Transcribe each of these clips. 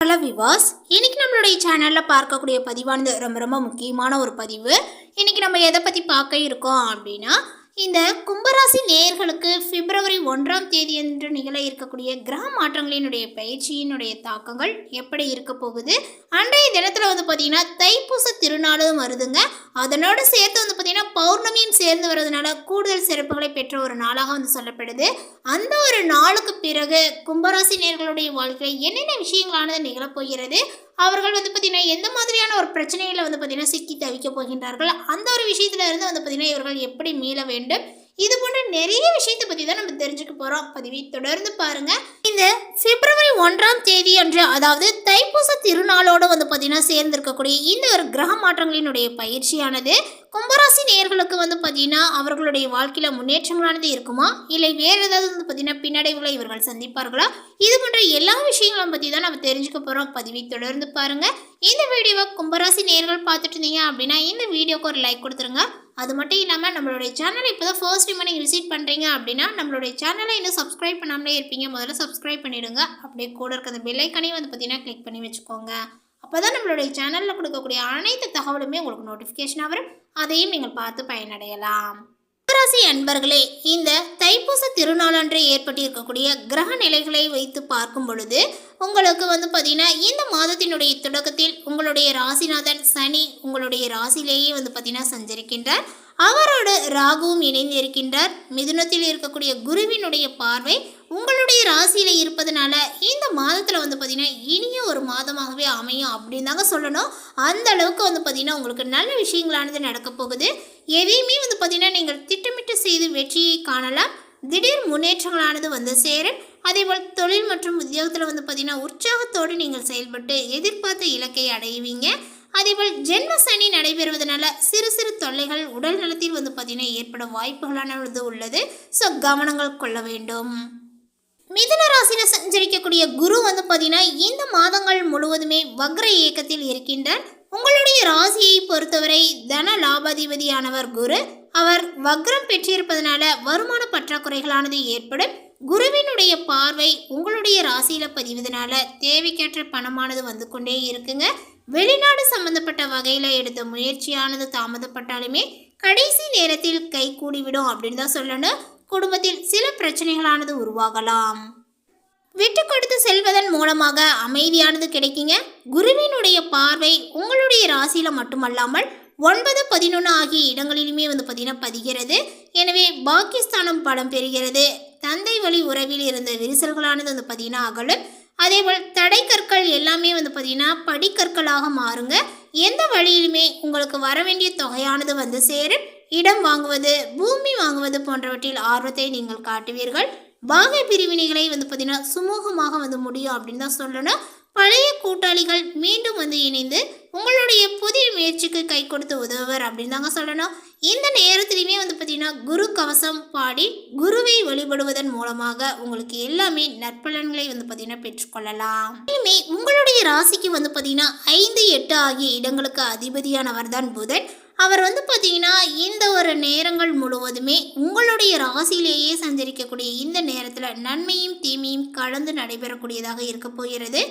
Hello விவாஸ் இன்னைக்கு நம்மளுடைய சேனலில் பார்க்கக்கூடிய பதிவானது ரொம்ப ரொம்ப முக்கியமான ஒரு பதிவு. இன்னைக்கு நம்ம எதை பற்றி பார்க்க இருக்கோம் அப்படின்னா இந்த கும்பராசி நேயர்களுக்கு பிப்ரவரி ஒன்றாம் தேதி என்று நிகழ இருக்கக்கூடிய கிரக மாற்றங்களினுடைய பயிற்சியினுடைய தாக்கங்கள் எப்படி இருக்க போகுது? அன்றைய தினத்தில் வந்து பார்த்தீங்கன்னா தைப்பூச திருநாளும் வருதுங்க. அதனோடு சேர்த்து வந்து பார்த்தீங்கன்னா பௌர்ணமியும் சேர்ந்து வர்றதுனால கூடுதல் சிறப்புகளை பெற்ற ஒரு நாளாக வந்து சொல்லப்படுது. அந்த ஒரு நாளுக்கு பிறகு கும்பராசி நேர்களுடைய வாழ்க்கையில் என்னென்ன விஷயங்களானது நிகழப்போகிறது அவர்கள் வந்து பார்த்திங்கன்னா எந்த மாதிரியான ஒரு பிரச்சனையில் வந்து பார்த்தீங்கன்னா சிக்கி தவிக்க போகின்றார்கள்? அந்த ஒரு விஷயத்துல இருந்து வந்து பார்த்திங்கன்னா இவர்கள் எப்படி மீள வேண்டும்? இது போன்ற நிறைய விஷயத்தை பற்றி தான் நம்ம தெரிஞ்சுக்க போகிறோம் பதிவை தொடர்ந்து பாருங்க. இந்த பிப்ரவரி ஒன்றாம் தேதி அன்று அதாவது தைப்பூச திருநாளோடு வந்து பார்த்திங்கன்னா சேர்ந்திருக்கக்கூடிய இந்த ஒரு கிரக மாற்றங்களினுடைய பயிற்சியானது கும்பராசி நேயர்களுக்கு வந்து பார்த்தீங்கன்னா அவர்களுடைய வாழ்க்கையில் முன்னேற்றங்களானது இருக்குமா? இல்லை வேறு ஏதாவது வந்து பார்த்தீங்கன்னா பின்னடைவுகளை இவர்கள் சந்திப்பார்களா? இது போன்ற எல்லா விஷயங்களும் பற்றி தான் நம்ம தெரிஞ்சுக்க போகிறோம் பதிவை தொடர்ந்து பாருங்கள் இந்த வீடியோவை கும்பராசி நேர்கள் பார்த்துட்டு இருந்தீங்க அப்படின்னா இந்த வீடியோக்கு ஒரு லைக் கொடுத்துருங்க. அது மட்டும் இல்லாமல் நம்மளுடைய சேனலை இப்போ தான் ஃபர்ஸ்ட் டைம் நீங்கள் விசிட் பண்ணுறீங்க அப்படின்னா நம்மளுடைய சேனலை இன்னும் சப்ஸ்கிரைப் பண்ணாமலே இருப்பீங்க. முதல்ல சப்ஸ்கிரைப் பண்ணிவிடுங்க அப்படியே கூட இருக்க அந்த பெல்லைக்கனையும் வந்து பார்த்தீங்கன்னா கிளிக் பண்ணி வச்சுக்கோங்க. அப்போ தான் நம்மளுடைய சேனலில் கொடுக்கக்கூடிய அனைத்து தகவலுமே உங்களுக்கு நோட்டிஃபிகேஷனாக வரும். அதையும் நீங்கள் பார்த்து பயனடையலாம். கும்பராசி அன்பர்களே இந்த தைப்பூச திருநாளன்று ஏற்பட்டிருக்கக்கூடிய கிரக நிலைகளை வைத்து பார்க்கும் பொழுது உங்களுக்கு வந்து பார்த்தீங்கன்னா இந்த மாதத்தினுடைய தொடக்கத்தில் உங்களுடைய ராசிநாதன் சனி உங்களுடைய ராசிலேயே வந்து பார்த்தீங்கன்னா சஞ்சரிக்கின்றார். அவரோட ராகுவும் இணைந்து இருக்கின்றார் மிதுனத்தில் இருக்கக்கூடிய குருவினுடைய பார்வை உங்களுடைய ராசியில் இருப்பதனால இந்த மாதத்தில் வந்து பார்த்தீங்கன்னா இனிய ஒரு மாதமாகவே அமையும் அப்படின்னு தாங்க சொல்லணும். அந்த அளவுக்கு வந்து பார்த்தீங்கன்னா உங்களுக்கு நல்ல விஷயங்களானது நடக்க போகுது. எதையுமே வந்து பார்த்தீங்கன்னா நீங்கள் திட்டமிட்டு செய்து வெற்றியை காணலாம். திடீர் முன்னேற்றங்களானது வந்து சேரும். அதேபோல் தொழில் மற்றும் உத்தியோகத்தில் வந்து பார்த்தீங்கன்னா உற்சாகத்தோடு நீங்கள் செயல்பட்டு எதிர்பார்த்த இலக்கை அடைவீங்க. அதேபோல் ஜென்ம சனி நடைபெறுவதனால சிறு சிறு தொல்லைகள் உடல் நலத்தில் வந்து பார்த்தீங்கன்னா ஏற்படும் வாய்ப்புகளானது உள்ளது. ஸோ கவனங்கள் கொள்ள வேண்டும். மிதுன ராசியில் சஞ்சரிக்கக்கூடிய குரு வந்து பார்த்தீங்கன்னா இந்த மாதங்கள் முழுவதுமே வக்ர இயக்கத்தில் இருக்கின்றார். உங்களுடைய ராசியை பொறுத்தவரை தன லாபாதிபதியானவர் குரு. அவர் வக்ரம் பெற்றிருப்பதனால வருமான பற்றாக்குறைகளானது ஏற்படும். குருவினுடைய பார்வை உங்களுடைய ராசியில் பதிவதனால தேவைக்கேற்ற பணமானது வந்து கொண்டே இருக்குங்க. வெளிநாடு சம்பந்தப்பட்ட வகையில் எடுத்த முயற்சியானது தாமதப்பட்டாலுமே கடைசி நேரத்தில் கை கூடிவிடும் அப்படின்னு தான் சொல்லணும். குடும்பத்தில் சில பிரச்சனைகளானது உருவாகலாம். விட்டு கொடுத்து செல்வதன் மூலமாக அமைதியானது கிடைக்குங்க. குருவினுடைய பார்வை உங்களுடைய ராசியில் மட்டுமல்லாமல் ஒன்பது பதினொன்று ஆகிய இடங்களிலுமே வந்து பார்த்தீங்கன்னா பதிகிறது. எனவே பாகிஸ்தானம் பலம் பெறுகிறது. தந்தை வழி உறவில் இருந்த விரிசல்களானது வந்து பார்த்தீங்கன்னா அகலும். அதேபோல் தடை கற்கள் எல்லாமே வந்து பார்த்திங்கன்னா படிக்கற்களாக மாறுங்க. எந்த வழியிலுமே உங்களுக்கு வர வேண்டிய தொகையானது வந்து சேரும். இடம் வாங்குவது பூமி வாங்குவது போன்றவற்றில் ஆர்வத்தை நீங்கள் காட்டுவீர்கள். பாகை பிரிவினைகளை வந்து பார்த்திங்கன்னா சுமூகமாக வந்து முடியும் அப்படின்னு தான் சொல்லணும். பழைய கூட்டாளிகள் மீண்டும் வந்து இணைந்து உங்களுடைய புதிய முயற்சிக்கு கை கொடுத்து உதவுவர் அப்படின்னு தாங்க சொல்லணும். இந்த நேரத்திலையுமே வந்து பார்த்தீங்கன்னா குரு கவசம் பாடி குருவை வழிபடுவதன் மூலமாக உங்களுக்கு எல்லாமே நற்பலன்களை வந்து பார்த்தீங்கன்னா பெற்றுக்கொள்ளலாம். மேலுமே உங்களுடைய ராசிக்கு வந்து பார்த்தீங்கன்னா ஐந்து எட்டு ஆகிய இடங்களுக்கு அதிபதியானவர் தான் புதன். அவர் வந்து பார்த்தீங்கன்னா இந்த ஒரு நேரங்கள் முழுவதுமே உங்களுடைய ராசியிலேயே சஞ்சரிக்கக்கூடிய இந்த நேரத்தில் நன்மையும் தீமையும் கலந்து நடைபெறக்கூடியதாக இருக்க போகிறது.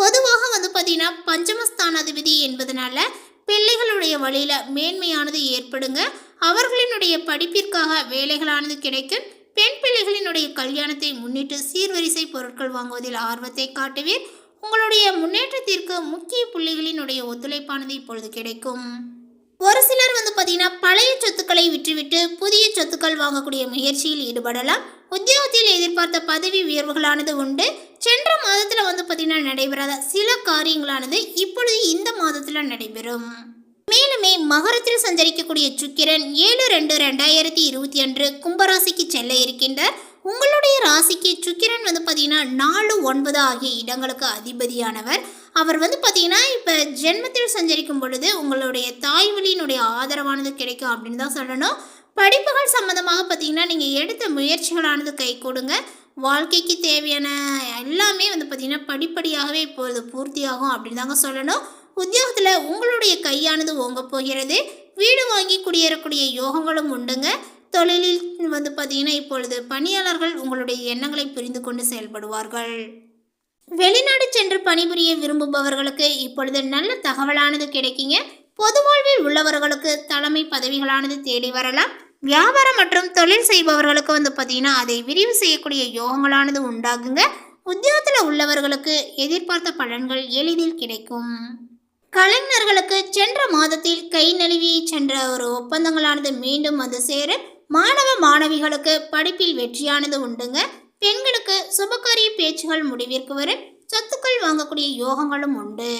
பொதுவாக வந்து பார்த்தீங்கன்னா பஞ்சமஸ்தானாதிபதி என்பதனால பிள்ளைகளுடைய வழியில் மேன்மையானது ஏற்படுங்க. அவர்களினுடைய படிப்பிற்காக வேலைகளானது கிடைக்கும். பெண் பிள்ளைகளினுடைய கல்யாணத்தை முன்னிட்டு சீர்வரிசை பொருட்கள் வாங்குவதில் ஆர்வத்தை காட்டுவீர். உங்களுடைய முன்னேற்றத்திற்கு முக்கிய புள்ளிகளினுடைய ஒத்துழைப்பானது இப்பொழுது கிடைக்கும். ஒரு சிலர் வந்து பார்த்தீங்கன்னா பழைய சொத்துக்களை விற்றுவிட்டு புதிய சொத்துக்கள் வாங்கக்கூடிய முயற்சியில் ஈடுபடலாம். உத்தியோகத்தில் எதிர்பார்த்த பதவி உயர்வுகளானது உண்டு. சென்ற மாதத்தில் வந்து பார்த்தீங்கன்னா நடைபெறாத சில காரியங்களானது இப்பொழுது இந்த மாதத்தில் நடைபெறும். மேலுமே மகரத்தில் சஞ்சரிக்கக்கூடிய சுக்கிரன் ஏழு ரெண்டு ரெண்டாயிரத்தி இருபத்தி அன்று கும்பராசிக்கு செல்ல இருக்கின்றார். உங்களுடைய ராசிக்கு சுக்கிரன் வந்து பார்த்தீங்கன்னா நாலு ஒன்பது ஆகிய இடங்களுக்கு அதிபதியானவர். அவர் வந்து பார்த்தீங்கன்னா இப்போ ஜென்மத்தில் சஞ்சரிக்கும் பொழுது உங்களுடைய தாய் வழியினுடைய ஆதரவானது கிடைக்கும் அப்படின்னு தான் சொல்லணும். படிப்புகள் சம்மந்தமாக பார்த்தீங்கன்னா நீங்கள் எடுத்த முயற்சிகளானது கை கொடுங்க. வாழ்க்கைக்கு தேவையான எல்லாமே வந்து பார்த்திங்கன்னா படிப்படியாகவே இப்பொழுது பூர்த்தியாகும் அப்படின்னு தாங்க சொல்லணும். உத்தியோகத்தில் உங்களுடைய கையானது ஓங்க போகிறது. வீடு வாங்கி குடியேறக்கூடிய யோகங்களும் உண்டுங்க. தொழிலில் வந்து பார்த்தீங்கன்னா இப்பொழுது பணியாளர்கள் உங்களுடைய எண்ணங்களை புரிந்து கொண்டு செயல்படுவார்கள். வெளிநாடு சென்று பணிபுரிய விரும்புபவர்களுக்கு இப்பொழுது நல்ல தகவலானது கிடைக்குங்க. பொது வாழ்வில் உள்ளவர்களுக்கு தலைமை பதவிகளானது தேடி வரலாம். வியாபாரம் மற்றும் தொழில் செய்பவர்களுக்கு வந்து பார்த்தீங்கன்னா அதை விரிவு செய்யக்கூடிய யோகங்களானது உண்டாகுங்க. உத்தியோகத்தில் உள்ளவர்களுக்கு எதிர்பார்த்த பலன்கள் எளிதில் கிடைக்கும். கலைஞர்களுக்கு சென்ற மாதத்தில் கை நழுவி சென்ற ஒரு ஒப்பந்தங்களானது மீண்டும் வந்து சேர மாணவ மாணவிகளுக்கு படிப்பில் வெற்றியானது உண்டுங்க. பெண்களுக்கு சுபகாரிய பேச்சுகள் முடிவிற்கு வரும். சொத்துக்கள் வாங்கக்கூடிய யோகங்களும் உண்டு.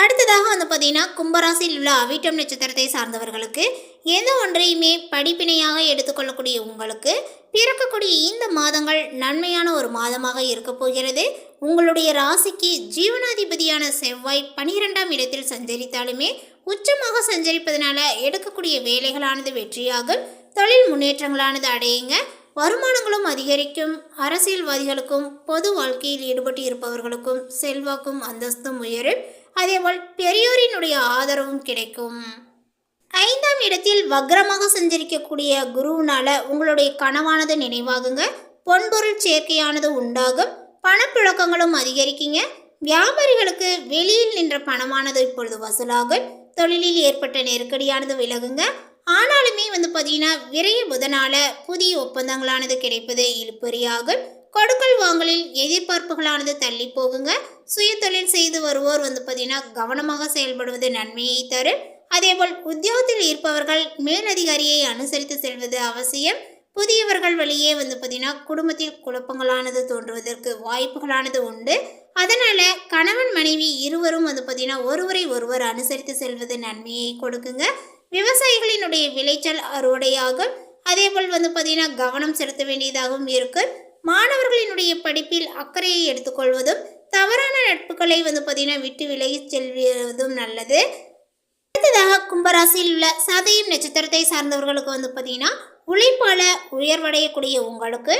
அடுத்ததாக வந்து பார்த்தீங்கன்னா கும்பராசியில் உள்ள அவிட்டம் நட்சத்திரத்தை சார்ந்தவர்களுக்கு எது ஒன்றையுமே படிப்பினையாக எடுத்துக்கொள்ளக்கூடிய உங்களுக்கு பிறக்கக்கூடிய இந்த மாதங்கள் நன்மையான ஒரு மாதமாக இருக்க போகிறது. உங்களுடைய ராசிக்கு ஜீவனாதிபதியான செவ்வாய் பனிரெண்டாம் இடத்தில் சஞ்சரித்தாலுமே உச்சமாக சஞ்சரிப்பதனால எடுக்கக்கூடிய வேலைகளானது வெற்றியாகும். தொழில் முன்னேற்றங்களானது அடையுங்க. வருமானங்களும் அதிகரிக்கும். அரசியல்வாதிகளுக்கும் பொது வாழ்க்கையில் ஈடுபட்டு இருப்பவர்களுக்கும் செல்வாக்கும் அந்தஸ்தும் உயரும். அதேபோல் பெரியோரினுடைய ஆதரவும் கிடைக்கும். ஐந்தாம் இடத்தில் வக்ரமாக சஞ்சரிக்கக்கூடிய குருவினால உங்களுடைய கனவானது நினைவாகுங்க. பொன்பொருள் சேர்க்கையானது உண்டாகும். பணப்புழக்கங்களும் அதிகரிக்குங்க. வியாபாரிகளுக்கு வெளியில் நின்ற பணமானது இப்பொழுது வசூலாகும். தொழிலில் ஏற்பட்ட நெருக்கடியானது விலகுங்க. ஆனாலுமே வந்து பார்த்தீங்கன்னா விரைய புதனால புதிய ஒப்பந்தங்களானது கிடைப்பது இழுப்பறியாகும் கொடுக்கல் வாங்கலில் எதிர்பார்ப்புகளானது தள்ளி போகுங்க. சுய தொழில் செய்து வருவோர் வந்து பார்த்தீங்கன்னா கவனமாக செயல்படுவது நன்மையை தரும். அதேபோல் உத்தியோகத்தில் இருப்பவர்கள் மேலதிகாரியை அனுசரித்து செல்வது அவசியம். புதியவர்கள் வழியே வந்து பார்த்தீங்கன்னா குடும்பத்தில் குழப்பங்களானது தோன்றுவதற்கு வாய்ப்புகளானது உண்டு. அதனால கணவன் மனைவி இருவரும் வந்து பார்த்தீங்கன்னா ஒருவரை ஒருவர் அனுசரித்து செல்வது நன்மையை கொடுக்குங்க. விவசாயிகளினுடைய விளைச்சல் அறுவடையாகும். அதேபோல் வந்து பார்த்தீங்கன்னா கவனம் செலுத்த வேண்டியதாகவும் இருக்குது மாணவர்களினுடைய படிப்பில் அக்கறையை எடுத்துக்கொள்வதும் தவறான நட்புகளை வந்து பார்த்தீங்கன்னா விட்டு விலகி செல்வதும் நல்லது. அடுத்ததாக கும்பராசியில் உள்ள சதயம் நட்சத்திரத்தை சார்ந்தவர்களுக்கு வந்து பார்த்தீங்கன்னா உழைப்பால உயர்வடையக்கூடிய உங்களுக்கு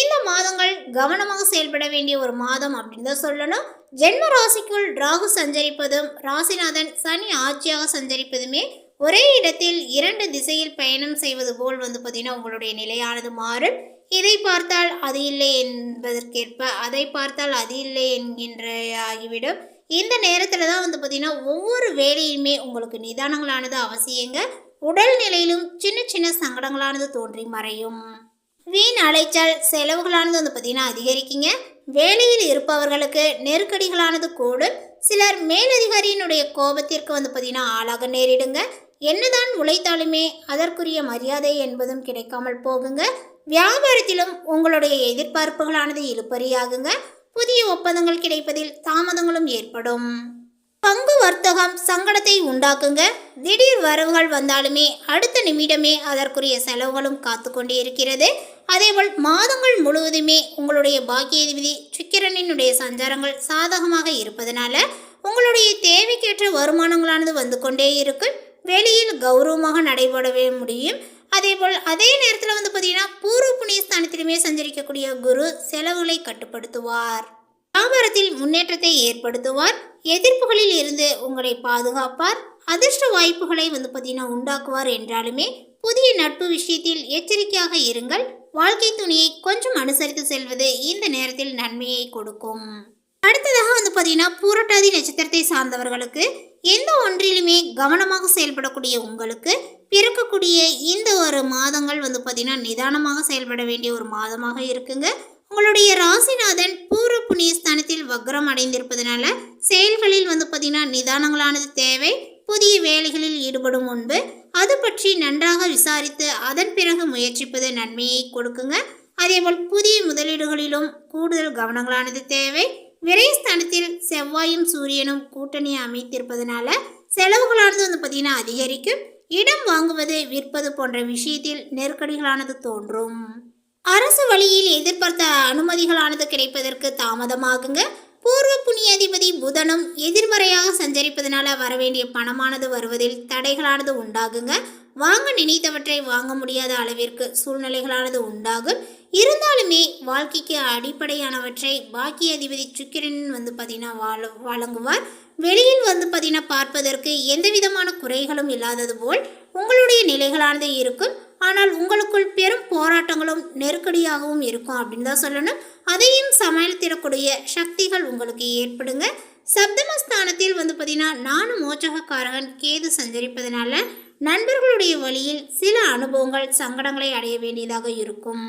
இந்த மாதங்கள் கவனமாக செயல்பட வேண்டிய ஒரு மாதம் அப்படின்னு தான் சொல்லணும். ஜென்ம ராசிக்குள் ராகு சஞ்சரிப்பதும் ராசிநாதன் சனி ஆட்சியாக சஞ்சரிப்பதுமே ஒரே இடத்தில் இரண்டு திசையில் பயணம் செய்வது போல் வந்து பார்த்தீங்கன்னா உங்களுடைய நிலையானது மாறும். இதை பார்த்தால் அது இல்லை என்பதற்கேற்ப அதை பார்த்தால் அது இல்லை என்கின்ற ஆகிவிடும் இந்த நேரத்தில் தான் வந்து பார்த்தீங்கன்னா ஒவ்வொரு வேலையுமே உங்களுக்கு நிதானங்களானது அவசியங்க. உடல் நிலையிலும் சின்ன சின்ன சங்கடங்களானது தோன்றி மறையும். வீண் அலைச்சல் செலவுகளானது வந்து பார்த்திங்கன்னா அதிகரிக்குங்க. வேலையில் இருப்பவர்களுக்கு நெருக்கடிகளானது கூடும். சிலர் மேலதிகாரியினுடைய கோபத்திற்கு வந்து பார்த்திங்கன்னா ஆளாக நேரிடுங்க. என்னதான் உழைத்தாலுமே அதற்குரிய மரியாதை என்பதும் கிடைக்காமல் போகுங்க. வியாபாரத்திலும் உங்களுடைய எதிர்பார்ப்புகளானது இழுப்பறியாகுங்க புதிய ஒப்பந்தங்கள் கிடைப்பதில் தாமதங்களும் ஏற்படும். பங்கு வர்த்தகம் சங்கடத்தை உண்டாக்குங்க. திடீர் வரவுகள் வந்தாலுமே அடுத்த நிமிடமே அதற்குரிய செலவுகளும் காத்து கொண்டே இருக்கிறது. அதேபோல் மாதங்கள் முழுவதுமே உங்களுடைய பாக்கியாதிபதி சுக்கிரனினுடைய சஞ்சாரங்கள் சாதகமாக இருப்பதனால உங்களுடைய தேவைக்கேற்ற வருமானங்களானது வந்து கொண்டே இருக்கும் வெளியில் கௌரவமாக நடைபெறவே முடியும். அதேபோல் அதே நேரத்தில் வந்து பார்த்தீங்கன்னா பூர்வ புண்ணிய ஸ்தானத்திலுமே சஞ்சரிக்கக்கூடிய குரு செலவுகளை கட்டுப்படுத்துவார். வியாபாரத்தில் முன்னேற்றத்தை ஏற்படுத்துவார். எதிர்ப்புகளில் இருந்து உங்களை பாதுகாப்பார். அதிர்ஷ்ட வாய்ப்புகளை வந்து பார்த்தீங்கன்னா உண்டாக்குவார் என்றாலுமே புதிய நட்பு விஷயத்தில் எச்சரிக்கையாக இருங்கள். வாழ்க்கை துணியை கொஞ்சம் அனுசரித்து செல்வது இந்த நேரத்தில் நன்மையை கொடுக்கும். அடுத்ததாக வந்து பார்த்தீங்கன்னா பூரட்டாதி நட்சத்திரத்தை சார்ந்தவர்களுக்கு எந்த ஒன்றிலுமே கவனமாக செயல்படக்கூடிய உங்களுக்கு பிறக்கக்கூடிய இந்த ஒரு மாதங்கள் வந்து பார்த்திங்கன்னா நிதானமாக செயல்பட வேண்டிய ஒரு மாதமாக இருக்குங்க. உங்களுடைய ராசிநாதன் பூர்வ புண்ணிய ஸ்தானத்தில் வக்ரம் அடைந்திருப்பதனால செயல்களில் வந்து பார்த்திங்கன்னா நிதானங்களானது தேவை. புதிய வேலைகளில் ஈடுபடும் முன்பு அது பற்றி நன்றாக விசாரித்து அதன் பிறகு முயற்சிப்பது நன்மையை கொடுக்குங்க. அதேபோல் புதிய முதலீடுகளிலும் கூடுதல் கவனங்களானது தேவை. விரைஸ்தானத்தில் செவ்வாயும் சூரியனும் கூட்டணி அமைத்திருப்பதனால செலவுகளானது வந்து பார்த்திங்கன்னா அதிகரிக்கும். இடம் வாங்குவது விற்பது போன்ற விஷயத்தில் நெருக்கடிகளானது தோன்றும். அரசு வழியில் எதிர்பார்த்த அனுமதிகளானது கிடைப்பதற்கு தாமதமாகுங்க. பூர்வ புண்ணியாதிபதி புதனும் எதிர்மறையாக சஞ்சரிப்பதனால வரவேண்டிய பணமானது வருவதில் தடைகளானது உண்டாகுங்க. வாங்க நினைத்தவற்றை வாங்க முடியாத அளவிற்கு சூழ்நிலைகளானது உண்டாகும். இருந்தாலுமே வாழ்க்கைக்கு அடிப்படையானவற்றை பாக்கிய அதிபதி சுக்கிரன் வந்து பார்த்தீங்கன்னா வாழ வழங்குவார். வெளியில் வந்து பார்த்தீங்கன்னா பார்ப்பதற்கு எந்த விதமான குறைகளும் இல்லாதது போல் உங்களுடைய நிலைகளானது இருக்கும். ஆனால் உங்களுக்குள் பெரும் போராட்டங்களும் நெருக்கடியாகவும் இருக்கும் அப்படின்னு தான் சொல்லணும். அதையும் சமாளித்திடக்கூடிய சக்திகள் உங்களுக்கு ஏற்படுங்க. சப்தமஸ்தானத்தில் வந்து பார்த்தீங்கன்னா நானும் மோச்சகக்காரகன் கேது சஞ்சரிப்பதனால நண்பர்களுடைய வழியில் சில அனுபவங்கள் சங்கடங்களை அடைய வேண்டியதாக இருக்கும்.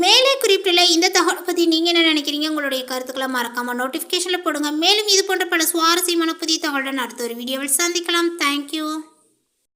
மேலே குறிப்பிட்டுள்ள இந்த தகவல் பற்றி நீங்கள் என்ன நினைக்கிறீங்க? உங்களுடைய கருத்துக்களை மறக்காமல் நோட்டிஃபிகேஷனில் போடுங்க. மேலும் இது போன்ற பல சுவாரஸ்யமான புதிய தகவலுடன் அடுத்த ஒரு வீடியோவில் சந்திக்கலாம். தேங்க்யூ